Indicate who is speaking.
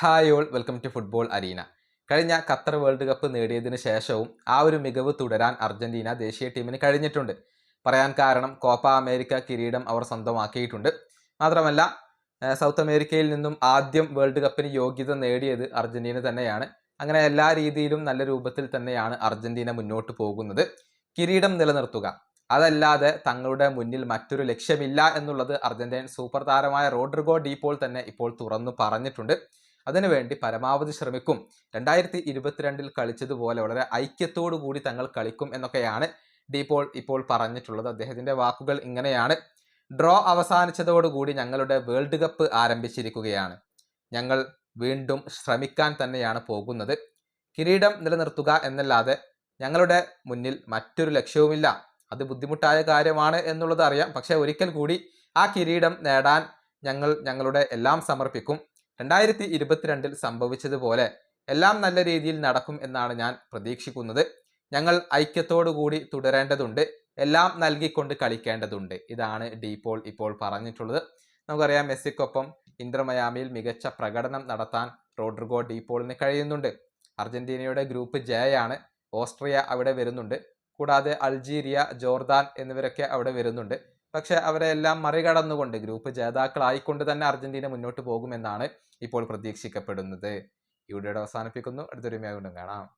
Speaker 1: Hi all welcome to football arena. കഴിഞ്ഞ Qatar world cup നേടിയതിനു ശേഷവും ആ ഒരു മികവ് തുടരാൻ അർജന്റീന ദേശീയ ടീമിന് കഴിഞ്ഞിട്ടുണ്ട്. പറയാൻ കാരണം കോപ്പ അമേരിക്ക കിരീടം അവർ സ്വന്തമാക്കിയിട്ടുണ്ട്. മാത്രമല്ല സൗത്ത് അമേരിക്കയിൽ നിന്നും ആദ്യം വേൾഡ് കപ്പിന് യോഗ്യത നേടിയത് അർജന്റീന തന്നെയാണ്. അങ്ങനെ എല്ലാ രീതിയിലും നല്ല രൂപത്തിൽ തന്നെയാണ് അർജന്റീന മുന്നോട്ട് പോകുന്നത്. കിരീടം നിലനിർത്തുക. അതല്ലാതെ തങ്ങളുടെ മുന്നിൽ മറ്റൊരു ലക്ഷ്യമില്ല എന്നുള്ളത് അർജന്റീൻ സൂപ്പർ താരമായ റോഡ്രിഗോ ഡീപോൾ തന്നെ ഇപ്പോൾ തുറന്നു പറഞ്ഞിട്ടുണ്ട്. അതിനുവേണ്ടി പരമാവധി ശ്രമിക്കും. രണ്ടായിരത്തി ഇരുപത്തിരണ്ടിൽ കളിച്ചതുപോലെ വളരെ ഐക്യത്തോടു കൂടി തങ്ങൾ കളിക്കും എന്നൊക്കെയാണ് ഡീപോൾ ഇപ്പോൾ പറഞ്ഞിട്ടുള്ളത്. അദ്ദേഹത്തിന്റെ വാക്കുകൾ ഇങ്ങനെയാണ്. ഡ്രോ അവസാനിച്ചതോടുകൂടി ഞങ്ങളുടെ വേൾഡ് കപ്പ് ആരംഭിച്ചിരിക്കുകയാണ്. ഞങ്ങൾ വീണ്ടും ശ്രമിക്കാൻ തന്നെയാണ് പോകുന്നത്. കിരീടം നിലനിർത്തുക എന്നല്ലാതെ ഞങ്ങളുടെ മുന്നിൽ മറ്റൊരു ലക്ഷ്യവുമില്ല. അത് ബുദ്ധിമുട്ടായ കാര്യമാണ് എന്നുള്ളത് അറിയാം. പക്ഷേ ഒരിക്കൽ കൂടി ആ കിരീടം നേടാൻ ഞങ്ങൾ ഞങ്ങളുടെ എല്ലാം സമർപ്പിക്കും. രണ്ടായിരത്തി ഇരുപത്തിരണ്ടിൽ സംഭവിച്ചതുപോലെ എല്ലാം നല്ല രീതിയിൽ നടക്കും എന്നാണ് ഞാൻ പ്രതീക്ഷിക്കുന്നത്. ഞങ്ങൾ ഐക്യത്തോടു കൂടി തുടരേണ്ടതുണ്ട്. എല്ലാം നൽകിക്കൊണ്ട് കളിക്കേണ്ടതുണ്ട്. ഇതാണ് ഡി പോൾ ഇപ്പോൾ പറഞ്ഞിട്ടുള്ളത്. നമുക്കറിയാം മെസ്സിക്കൊപ്പം ഇന്റർ മയാമിയിൽ മികച്ച പ്രകടനം നടത്താൻ റോഡ്രിഗോ ഡി ഡീപോളിന് കഴിയുന്നുണ്ട്. അർജന്റീനയുടെ ഗ്രൂപ്പ് ജെ ആണ് ഓസ്ട്രിയ അവിടെ വരുന്നുണ്ട്. കൂടാതെ അൾജീരിയ ജോർദാൻ എന്നിവരൊക്കെ അവിടെ വരുന്നുണ്ട്. പക്ഷെ അവരെ എല്ലാം മറികടന്നുകൊണ്ട് ഗ്രൂപ്പ് ജേതാക്കളായിക്കൊണ്ട് തന്നെ അർജന്റീന മുന്നോട്ട് പോകുമെന്നാണ് ഇപ്പോൾ പ്രതീക്ഷിക്കപ്പെടുന്നത്. ഇവിടെ അവസാനിപ്പിക്കുന്നു. അടുത്തൊരുമയായി കൊണ്ടും കാണാം.